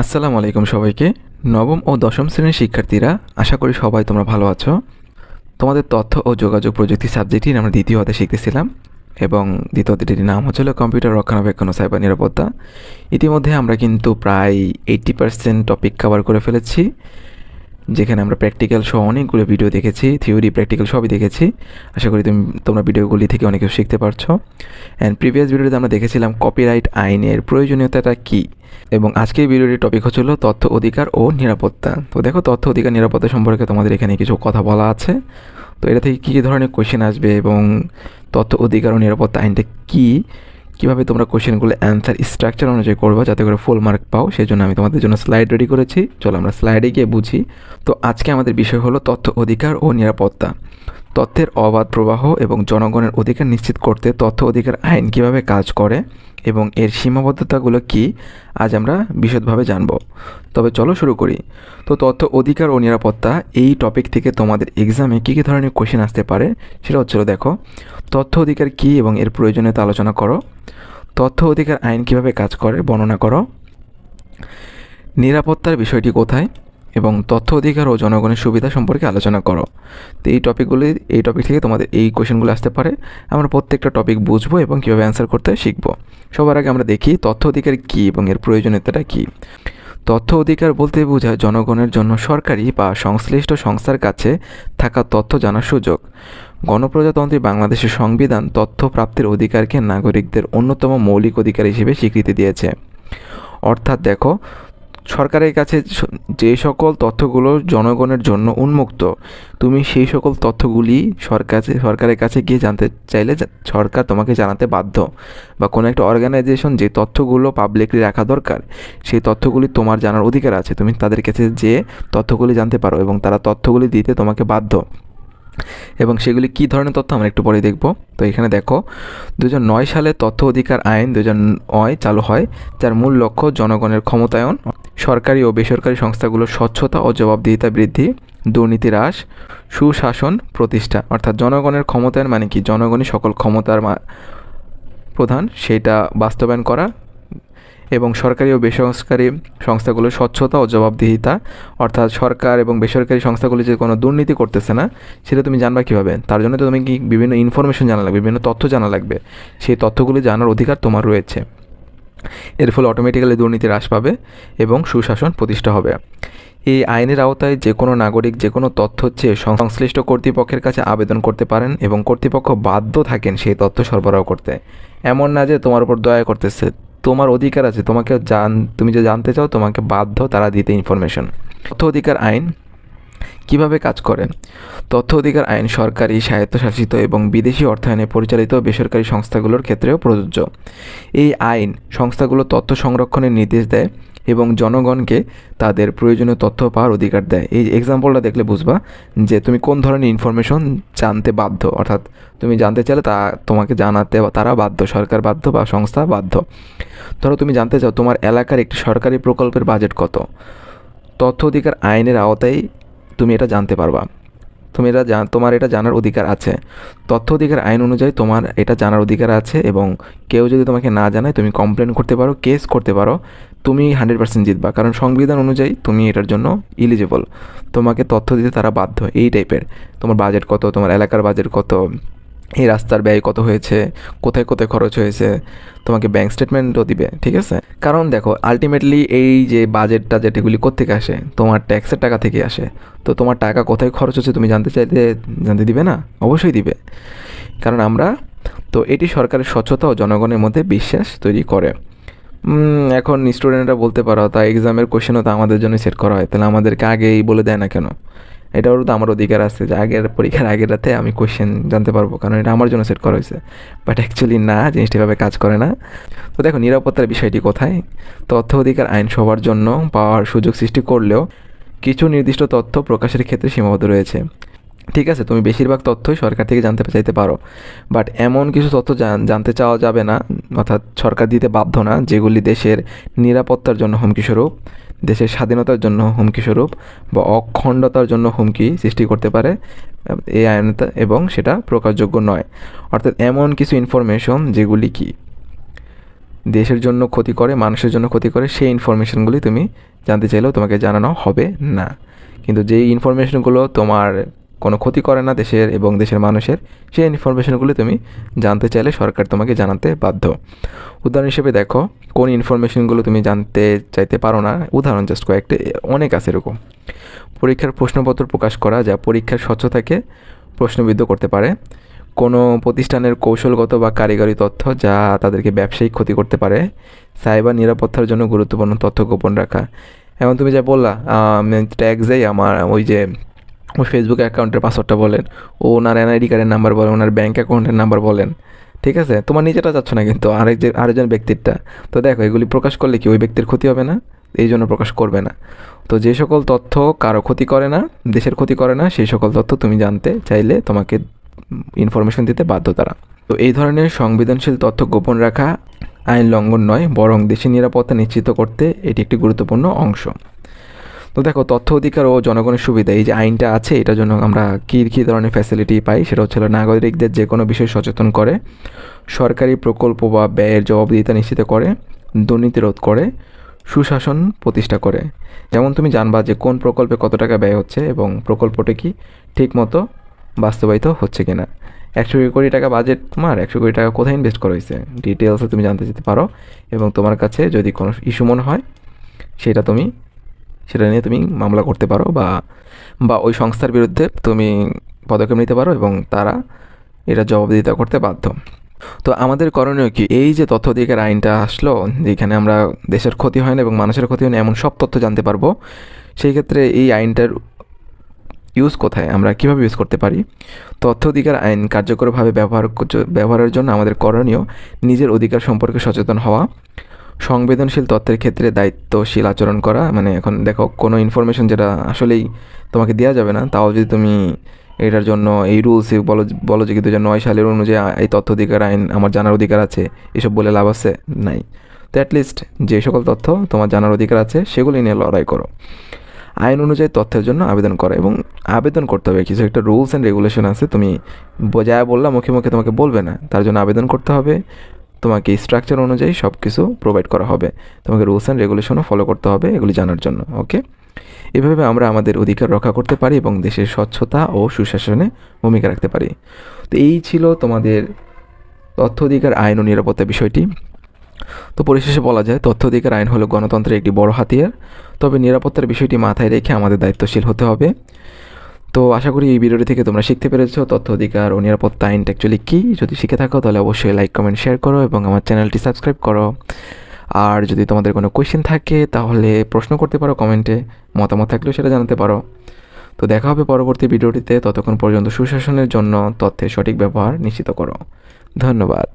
আসসালামু আলাইকুম সবাইকে। নবম ও দশম শ্রেণির শিক্ষার্থীরা, আশা করি সবাই তোমরা ভালো আছো। তোমাদের তথ্য ও যোগাযোগ প্রযুক্তি সাবজেক্টটি আমরা দ্বিতীয় হতে শিখতেছিলাম এবং দ্বিতীয় হাতেটির নাম হচ্ছিল কম্পিউটার রক্ষণাবেক্ষণ ও সাইবার নিরাপত্তা। ইতিমধ্যে আমরা কিন্তু প্রায় এইট্টি পার্সেন্ট টপিক কভার করে ফেলেছি। যেখানে আমরা প্র্যাকটিক্যাল সহ অনেকগুলো ভিডিও দেখেছি থিওরি প্র্যাকটিক্যাল সবই দেখেছি। আশা করি তুমি, তোমরা ভিডিওগুলি থেকে অনেক কিছু শিখতে পারছ। অ্যান্ড প্রিভিয়াস ভিডিওতে আমরা দেখেছিলাম কপিরাইট আইনের প্রয়োজনীয়তাটা কী? এবং আজকের ভিডিওটির টপিক হচ্ছিল তথ্য, অধিকার ও নিরাপত্তা। তো দেখো, তথ্য, অধিকার, নিরাপত্তা সম্পর্কে তোমাদের এখানে কিছু কথা বলা আছে। তো এটা থেকে কী কী ধরনের কোয়েশ্চেন আসবে এবং তথ্য, অধিকার ও নিরাপত্তা আইনটা কী? কীভাবে তোমরা কোশ্চেনগুলো অ্যান্সার স্ট্রাকচার অনুযায়ী করবা যাতে করে ফুল মার্ক পাও সেই জন্য আমি তোমাদের জন্য স্লাইড রেডি করেছি। চলো আমরা স্লাইডে গিয়ে বুঝি। তো আজকে আমাদের বিষয় হলো তথ্য অধিকার ও নিরাপত্তা। তথ্যের অবাধ প্রবাহ এবং জনগণের অধিকার নিশ্চিত করতে তথ্য অধিকার আইন কীভাবে কাজ করে এবং এর সীমাবদ্ধতাগুলো কি, আজ আমরা বিশদভাবে জানব। তবে চলো শুরু করি। তো তথ্য অধিকার ও নিরাপত্তা, এই টপিক থেকে তোমাদের এক্সামে কী কী ধরনের কোশ্চেন আসতে পারে সেটা হচ্ছিল দেখো, তথ্য অধিকার কী এবং এর প্রয়োজনীয়তা আলোচনা করো, তথ্য অধিকার আইন কীভাবে কাজ করে বর্ণনা করো, নিরাপত্তার বিষয়টি কোথায় এবং তথ্য অধিকার ও জনগণের সুবিধা সম্পর্কে আলোচনা করো। তো এই টপিকগুলি, এই টপিক থেকে তোমাদের এই কোয়েশনগুলো আসতে পারে। আমরা প্রত্যেকটা টপিক বুঝব এবং কীভাবে অ্যান্সার করতে শিখব। সবার আগে আমরা দেখি তথ্য অধিকার কী এবং এর প্রয়োজনীয়তাটা কী। তথ্য অধিকার বলতে বোঝায় জনগণের জন্য সরকারি বা সংশ্লিষ্ট সংস্থার কাছে থাকা তথ্য জানার সুযোগ। গণপ্রজাতন্ত্রী বাংলাদেশের সংবিধান তথ্য প্রাপ্তির অধিকারকে নাগরিকদের অন্যতম মৌলিক অধিকার হিসেবে স্বীকৃতি দিয়েছে। অর্থাৎ দেখো সরকারের কাছে যে সকল তথ্যগুলো জনগণের জন্য উন্মুক্ত, তুমি সেই সকল তথ্যগুলি সরকার সরকারের কাছে গিয়ে জানতে চাইলে সরকার তোমাকে জানাতে বাধ্য বা কোনো একটা অর্গানাইজেশন যে তথ্যগুলো পাবলিকলি রাখা দরকার, সেই তথ্যগুলি তোমার জানার অধিকার আছে। তুমি তাদের কাছে যে তথ্যগুলি জানতে পারো এবং তারা তথ্যগুলি দিতে তোমাকে বাধ্য। এবং সেগুলি কী ধরনের তথ্য আমরা একটু পরে দেখব। তো এখানে দেখো দু সালে তথ্য অধিকার আইন দু নয় চালু হয়, যার মূল লক্ষ্য জনগণের ক্ষমতায়ন, সরকারি ও বেসরকারি সংস্থাগুলোর স্বচ্ছতা ও জবাবদিহিতা বৃদ্ধি, দুর্নীতি হ্রাস, সুশাসন প্রতিষ্ঠা। অর্থাৎ জনগণের ক্ষমতায়ন মানে কি? জনগণই সকল ক্ষমতার প্রধান, সেটা বাস্তবায়ন করা এবং সরকারি ও বেসরকারি সংস্থাগুলোর স্বচ্ছতা ও জবাবদিহিতা, অর্থাৎ সরকার এবং বেসরকারি সংস্থাগুলি যে কোনো দুর্নীতি করতেছে না, সেটা তুমি জানবা কীভাবে? তার জন্য তো তুমি কি বিভিন্ন ইনফরমেশন জানা লাগবে, বিভিন্ন তথ্য জানা লাগবে। সেই তথ্যগুলি জানার অধিকার তোমার রয়েছে। এর ফলে অটোমেটিক্যালি দুর্নীতি হ্রাস পাবে এবং সুশাসন প্রতিষ্ঠা হবে। এই আইনের আওতায় যে কোনো নাগরিক যে কোনো তথ্য চেয়ে সংশ্লিষ্ট কর্তৃপক্ষের কাছে আবেদন করতে পারেন এবং কর্তৃপক্ষ বাধ্য থাকেন সেই তথ্য সরবরাহ করতে। এমন না যে তোমার উপর দয়া করতেছে তোমার অধিকার আছে, তোমাকে জান, তুমি যে জানতে চাও, তোমাকে বাধ্য তারা দিতে ইনফরমেশন তথ্য অধিকার আইন কীভাবে কাজ করে তথ্য অধিকার আইন সরকারি, স্বায়ত্তশাসিত এবং বিদেশি অর্থায়নে পরিচালিত বেসরকারি সংস্থাগুলোর ক্ষেত্রেও প্রযোজ্য। এই আইন সংস্থাগুলো তথ্য সংরক্ষণের নির্দেশ দেয় এবং জনগণকে তাদের প্রয়োজনীয় তথ্য পাওয়ার অধিকার দেয়। এই এক্সাম্পলটা দেখলে বুঝবা যে তুমি কোন ধরনের ইনফরমেশন জানতে বাধ্য, অর্থাৎ তুমি জানতে চাইলে তা তোমাকে জানাতে তারা বাধ্য, সরকার বাধ্য বা সংস্থা বাধ্য। ধরো তুমি জানতে চাও তোমার এলাকার একটি সরকারি প্রকল্পের বাজেট কত। তথ্য অধিকার আইনের আওতায় তুমি এটা জানতে পারবা। তুমি এটা তোমার এটা জানার অধিকার আছে। তথ্য অধিকার আইন অনুযায়ী তোমার এটা জানার অধিকার আছে এবং কেউ যদি তোমাকে না জানায়, তুমি কমপ্লেন করতে পারো কেস করতে পারো, তুমি হান্ড্রেড পার্সেন্ট জিতবা। কারণ সংবিধান অনুযায়ী তুমি এটার জন্য ইলিজিবল তোমাকে তথ্য দিতে তারা বাধ্য, এই টাইপের তোমার বাজেট কত, তোমার এলাকার বাজেট কত এই রাস্তার ব্যয় কত হয়েছে? কোথায় কোথায় খরচ হয়েছে? তোমাকে ব্যাঙ্ক স্টেটমেন্টও দিবে, ঠিক আছে? কারণ দেখো আলটিমেটলি এই যে বাজেট টাজেট এগুলি কোথেকে আসে? তোমার ট্যাক্সের টাকা থেকে আসে। তো তোমার টাকা কোথায় খরচ হচ্ছে তুমি জানতে চাইলে জানতে দিবে না? অবশ্যই দিবে। কারণ আমরা, তো এটি সরকারের স্বচ্ছতা ও জনগণের মধ্যে বিশ্বাস তৈরি করে। এখন স্টুডেন্টরা বলতে পারো, তা এক্সামের কোশ্চেনও তো আমাদের জন্য সেট করা হয়। তাহলে আমাদেরকে আগেই বলে দেয় না কেন? এটাও তো আমার অধিকার আছে যে আগের পরীক্ষার আগের রাতে আমি কোয়েশ্চেন জানতে পারব, কারণ এটা আমার জন্য সেট করা হয়েছে। বাট অ্যাকচুয়ালি না, জিনিসটা এভাবে কাজ করে না। তো দেখো, নিরাপত্তার বিষয়টি কোথায়? তথ্য অধিকার, আইন সবার জন্য পাওয়ার সুযোগ সৃষ্টি করলেও কিছু নির্দিষ্ট তথ্য প্রকাশের ক্ষেত্রে সীমাবদ্ধ রয়েছে। ঠিক আছে, তুমি বেশিরভাগ তথ্যই সরকার থেকে জানতে চাইতে পারো। বাট এমন কিছু তথ্য জানতে চাওয়া যাবে না। অর্থাৎ সরকার দিতে বাধ্য না, যেগুলি দেশের নিরাপত্তার জন্য হুমকিস্বরূপ দেশের স্বাধীনতার জন্য হুমকিস্বরূপ বা অখণ্ডতার জন্য হুমকি সৃষ্টি করতে পারে, এই আইনতা এবং সেটা প্রকাশযোগ্য নয়। অর্থাৎ এমন কিছু ইনফরমেশন যেগুলি কি দেশের জন্য ক্ষতি করে, মানুষের জন্য ক্ষতি করে, সেই ইনফরমেশনগুলি তুমি জানতে চাইলেও তোমাকে জানানো হবে না। কিন্তু যেই ইনফরমেশনগুলো তোমার কোনো ক্ষতি করে না দেশের এবং দেশের মানুষের। সেই ইনফরমেশনগুলি তুমি জানতে চাইলে সরকার তোমাকে জানাতে বাধ্য। উদাহরণ হিসেবে দেখো, কোন ইনফরমেশনগুলো তুমি জানতে চাইতে পারো না। উদাহরণ জাস্ট কয়েকটি, অনেক আছে এরকম। পরীক্ষার প্রশ্নপত্র প্রকাশ করা যা পরীক্ষার স্বচ্ছতাকে প্রশ্নবিদ্ধ করতে পারে। কোনো প্রতিষ্ঠানের কৌশলগত বা কারিগরি তথ্য যা তাদেরকে ব্যবসায়িক ক্ষতি করতে পারে। সাইবার নিরাপত্তার জন্য গুরুত্বপূর্ণ তথ্য গোপন রাখা। এবং তুমি যা বললা ট্যাগ যাই আমার, ওই যে ওই ফেসবুক অ্যাকাউন্টের পাসওয়ার্ডটা বলেন, ও ওনার এনআইডি কার্ডের নাম্বার বলেন, ওনার ব্যাঙ্ক অ্যাকাউন্টের নাম্বার বলেন, ঠিক আছে? তোমার নিজেটা যাচ্ছ না কিন্তু আরেক যে আরেকজন ব্যক্তিরটা। তো দেখো, এগুলি প্রকাশ করলে কি ওই ব্যক্তির ক্ষতি হবে না? এই জন্য প্রকাশ করবে না। তো যে সকল তথ্য কারও ক্ষতি করে না, দেশের ক্ষতি করে না, সেই সকল তথ্য তুমি জানতে চাইলে তোমাকে ইনফরমেশন দিতে বাধ্য তারা। তো এই ধরনের সংবেদনশীল তথ্য গোপন রাখা আইন লঙ্ঘন নয়, বরং দেশের নিরাপত্তা নিশ্চিত করতে এটি একটি গুরুত্বপূর্ণ অংশ। তো দেখো, তথ্য অধিকার ও জনগণের সুবিধা, এই যে আইনটা আছে, এটার জন্য আমরা কী কী ধরনের ফ্যাসিলিটি পাই? সেটা হচ্ছে নাগরিকদের যে কোনো বিষয় সচেতন করে, সরকারি প্রকল্প বা ব্যয়ের জবাবদিহিতা নিশ্চিত করে, দুর্নীতি রোধ করে, সুশাসন প্রতিষ্ঠা করে। যেমন তুমি জানবা যে কোন প্রকল্পে কত টাকা ব্যয় হচ্ছে এবং প্রকল্পটি কি ঠিকমতো বাস্তবায়িত হচ্ছে কিনা। একশো কোটি টাকা বাজেট তোমার, একশো কোটি টাকা কোথায় ইনভেস্ট করা হয়েছে? ডিটেলসে তুমি জানতে যেতে পারো এবং তোমার কাছে যদি কোনো ইস্যু মনে হয়, সেটা তুমি সেটা নিয়ে তুমি মামলা করতে পারো বা বা ওই সংস্থার বিরুদ্ধে তুমি পদক্ষেপ নিতে পারো এবং তারা এটা জবাবদিহিতা করতে বাধ্য। তো আমাদের করণীয় কি? এই যে তথ্য অধিকার আইনটা আসলো, যেখানে আমরা দেশের ক্ষতি হয় না এবং মানুষের ক্ষতি হয় না, এমন সব তথ্য জানতে পারব, সেই ক্ষেত্রে এই আইনটার ইউজ কোথায়? আমরা কীভাবে ইউজ করতে পারি? তথ্য অধিকার আইন কার্যকরভাবে ব্যবহার ব্যবহারের জন্য আমাদের করণীয় নিজের অধিকার সম্পর্কে সচেতন হওয়া সংবেদনশীল তথ্যের ক্ষেত্রে দায়িত্বশীল আচরণ করা মানে এখন দেখো কোনো ইনফরমেশন যেটা আসলেই তোমাকে দেওয়া যাবে না, তাও যদি তুমি এটার জন্য এই রুলস বলো বলো যে কিন্তু দু নয় সালের অনুযায়ী এই তথ্য অধিকার আইন আমার জানার অধিকার আছে, এসব বলে লাভ আছে? নাই। তো অ্যাটলিস্ট যে সকল তথ্য তোমার জানার অধিকার আছে সেগুলি নিয়ে লড়াই করো। আইন অনুযায়ী তথ্যের জন্য আবেদন করা এবং আবেদন করতে হবে। কিছু একটা রুলস অ্যান্ড রেগুলেশন আছে, তুমি যা বললাম মুখে মুখে তোমাকে বলবে না, তার জন্য আবেদন করতে হবে। তোমাকে স্ট্রাকচার অনুযায়ী সব কিছু প্রোভাইড করা হবে। তোমাকে রুলস অ্যান্ড রেগুলেশনও ফলো করতে হবে এগুলি জানার জন্য ওকে এভাবে আমরা আমাদের অধিকার রক্ষা করতে পারি এবং দেশের স্বচ্ছতা ও সুশাসনে ভূমিকা রাখতে পারি। তো এই ছিল তোমাদের তথ্য অধিকার আইন ও নিরাপত্তা বিষয়টি। তো পরিশেষে বলা যায়, তথ্য অধিকার আইন হলো গণতন্ত্রের একটি বড় হাতিয়ার। তবে নিরাপত্তার বিষয়টি মাথায় রেখে আমাদের দায়িত্বশীল হতে হবে। তো আশা করি এই ভিডিওটি থেকে তোমরা শিখতে পেরেছ। তথ্য, অধিকার ও নিরাপত্তা আইনটা অ্যাকচুয়ালি কী? যদি শিখে থাকো, তাহলে অবশ্যই লাইক, কমেন্ট, শেয়ার করো এবং আমার চ্যানেলটি সাবস্ক্রাইব করো। আর যদি তোমাদের কোনো কোয়েশ্চেন থাকে, তাহলে প্রশ্ন করতে পারো কমেন্টে, মতামত থাকলেও সেটা জানাতে পারো। তো দেখা হবে পরবর্তী ভিডিওটিতে। ততক্ষণ পর্যন্ত সুশাসনের জন্য তথ্যের সঠিক ব্যবহার নিশ্চিত করো। ধন্যবাদ।